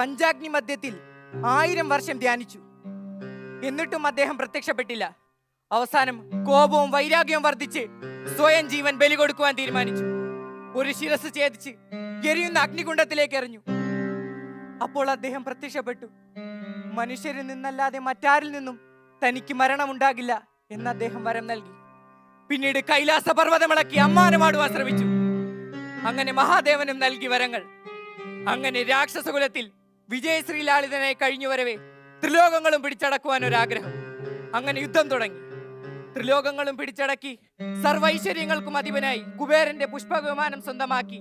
പഞ്ചാഗ്നി മധ്യത്തിൽ ആയിരം വർഷം ധ്യാനിച്ചു. എന്നിട്ടും അദ്ദേഹം പ്രത്യക്ഷപ്പെട്ടില്ല. അവസാനം കോപവും വൈരാഗ്യവും വർദ്ധിച്ച് സ്വയം ജീവൻ ബലി കൊടുക്കുവാൻ തീരുമാനിച്ചു. ഒരു ശിരസ് ഛേദിച്ച് എരിയുന്ന അഗ്നികുണ്ഡത്തിലേക്ക് എറിഞ്ഞു. അപ്പോൾ അദ്ദേഹം പ്രത്യക്ഷപ്പെട്ടു. മനുഷ്യരിൽ നിന്നല്ലാതെ മറ്റാരിൽ നിന്നും തനിക്ക് മരണമുണ്ടാകില്ല എന്ന് അദ്ദേഹം വരം നൽകി. പിന്നീട് കൈലാസ പർവതമിളക്കി അമ്മാനമാടുവാൻ ശ്രമിച്ചു. അങ്ങനെ മഹാദേവനും നൽകി വരങ്ങൾ. അങ്ങനെ രാക്ഷസകുലത്തിൽ വിജയശ്രീലാളിതനായി കഴിഞ്ഞു വരവേ. ത്രിലോകങ്ങളും പിടിച്ചടക്കുവാൻ ഒരാഗ്രഹം. അങ്ങനെ യുദ്ധം തുടങ്ങി. ത്രിലോകങ്ങളും പിടിച്ചടക്കി. സർവൈശ്വര്യങ്ങൾക്കും അധിപനായി കുബേരന്റെ പുഷ്പവിമാനം സ്വന്തമാക്കി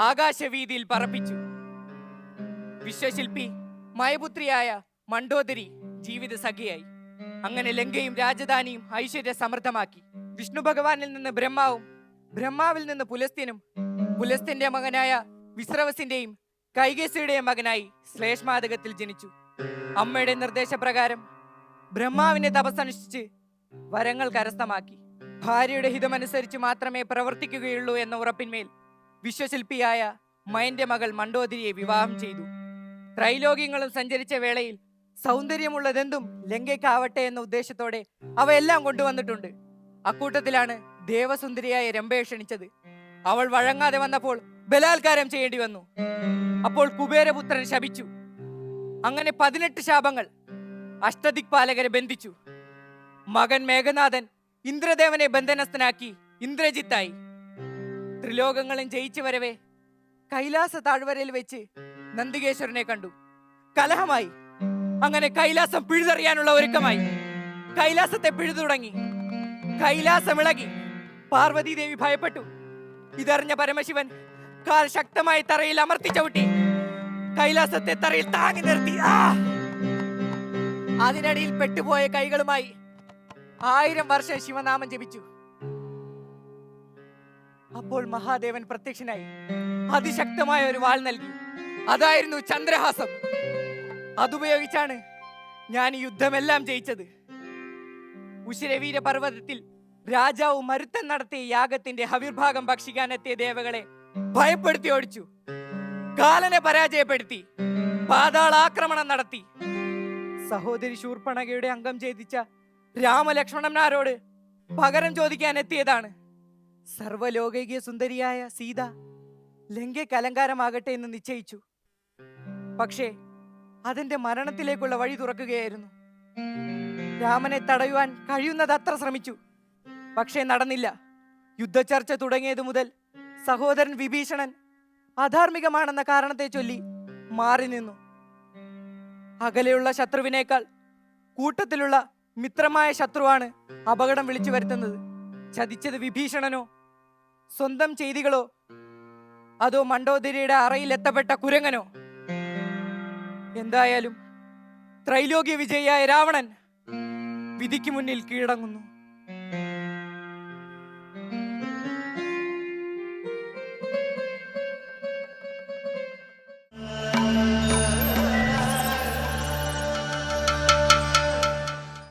ആകാശവീതിയിൽ പറപ്പിച്ചു. വിശ്വശില്പി മയപുത്രിയായ മണ്ടോദരി ജീവിത സഖിയായി. അങ്ങനെ ലങ്കയും രാജധാനിയും ഐശ്വര്യ സമൃദ്ധമാക്കി. വിഷ്ണു ഭഗവാനിൽ നിന്ന് ബ്രഹ്മാവും ബ്രഹ്മാവിൽ നിന്ന് പുലസ്ത്യനും പുലസ്ത്യന്റെ മകനായ വിശ്രവസിന്റെയും കൈകേസിയുടെയും മകനായി ശ്ലേഷ്മാതകത്തിൽ ജനിച്ചു. അമ്മയുടെ നിർദ്ദേശപ്രകാരം ബ്രഹ്മാവിനെ തപസ്സനുഷ്ഠിച്ച് വരങ്ങൾ കരസ്ഥമാക്കി. ഭാര്യയുടെ ഹിതമനുസരിച്ച് മാത്രമേ പ്രവർത്തിക്കുകയുള്ളൂ എന്ന ഉറപ്പിന്മേൽ വിശ്വശില്പിയായ മയന്റെ മകൾ മണ്ടോദരിയെ വിവാഹം ചെയ്തു. ത്രൈലോക്യങ്ങളും സഞ്ചരിച്ച വേളയിൽ സൗന്ദര്യമുള്ളതെന്തും ലങ്കയ്ക്കാവട്ടെ എന്ന ഉദ്ദേശത്തോടെ അവയെല്ലാം കൊണ്ടുവന്നിട്ടുണ്ട്. അക്കൂട്ടത്തിലാണ് ദേവസുന്ദരിയായ രംഭയെ ക്ഷണിച്ചത്. അവൾ വഴങ്ങാതെ വന്നപ്പോൾ ബലാത്കാരം ചെയ്യേണ്ടി വന്നു. അപ്പോൾ കുബേരപുത്രൻ ശപിച്ചു. അങ്ങനെ പതിനെട്ട് ശാപങ്ങൾ അഷ്ടദിക്പാലകരെ ബന്ധിച്ചു. മകൻ മേഘനാഥൻ ഇന്ദ്രദേവനെ ബന്ധനസ്ഥനാക്കി ഇന്ദ്രജിത്തായി. ത്രിലോകങ്ങളും ജയിച്ചു വരവേ കൈലാസ താഴ്വരയിൽ വെച്ച് നന്ദികേശ്വരനെ കണ്ടു. കലഹമായി. അങ്ങനെ കൈലാസം പിഴുതെറിയാനുള്ള ഒരുക്കമായി. കൈലാസത്തെ പിഴുതു തുടങ്ങി. കൈലാസം ഇളകി പാർവതി ദേവി ഭയപ്പെട്ടു. ഇതറിഞ്ഞ പരമശിവൻ കാൽ ശക്തമായി തറയിൽ അമർത്തി ചവിട്ടി. കൈലാസത്തെ തറയിൽ താങ്ങി നിർത്തി. ആ! അതിനിടയിൽ പെട്ടുപോയ കൈകളുമായി ആയിരം വർഷം ശിവനാമം ജപിച്ചു. അപ്പോൾ മഹാദേവൻ പ്രത്യക്ഷനായി. അതിശക്തമായ ഒരു വാൾ നൽകി. അതായിരുന്നു ചന്ദ്രഹാസം. അതുപയോഗിച്ചാണ് ഞാൻ യുദ്ധമെല്ലാം ജയിച്ചത്. ഉശിരവീര പർവതത്തിൽ രാജാവ് മരുത്തൻ നടത്തിയ യാഗത്തിന്റെ ഹവിർഭാഗം ഭക്ഷിക്കാനെത്തിയ ദേവകളെ ഭയപ്പെടുത്തി ഓടിച്ചു. കാലനെ പരാജയപ്പെടുത്തി. പാതാളാക്രമണം നടത്തി. സഹോദരി ശൂർപ്പണകയുടെ അംഗം ഛേദിച്ച രാമലക്ഷ്മണന്മാരോട് പകരം ചോദിക്കാൻ എത്തിയതാണ്. സർവലോകൈകിയ സുന്ദരിയായ സീത ലങ്കയ്ക്ക് അലങ്കാരമാകട്ടെ എന്ന് നിശ്ചയിച്ചു. പക്ഷേ അതിന്റെ മരണത്തിലേക്കുള്ള വഴി തുറക്കുകയായിരുന്നു. രാമനെ തടയുവാൻ കഴിയുന്നത് അത്ര ശ്രമിച്ചു. പക്ഷേ നടന്നില്ല. യുദ്ധചർച്ച തുടങ്ങിയത് മുതൽ സഹോദരൻ വിഭീഷണൻ അധാർമികമാണെന്ന കാരണത്തെ ചൊല്ലി മാറി നിന്നു. അകലെയുള്ള ശത്രുവിനേക്കാൾ കൂട്ടത്തിലുള്ള മിത്രമായ ശത്രുവാണ് അപകടം വിളിച്ചു വരുത്തുന്നത്. ചതിച്ചത് വിഭീഷണനോ സ്വന്തം ചെയ്തികളോ അതോ മണ്ടോദരിയുടെ അറയിൽ എത്തപ്പെട്ട കുരങ്ങനോ? എന്തായാലും ത്രൈലോക്യ വിജയിയായ രാവണൻ വിധിക്ക് മുന്നിൽ കീഴടങ്ങുന്നു.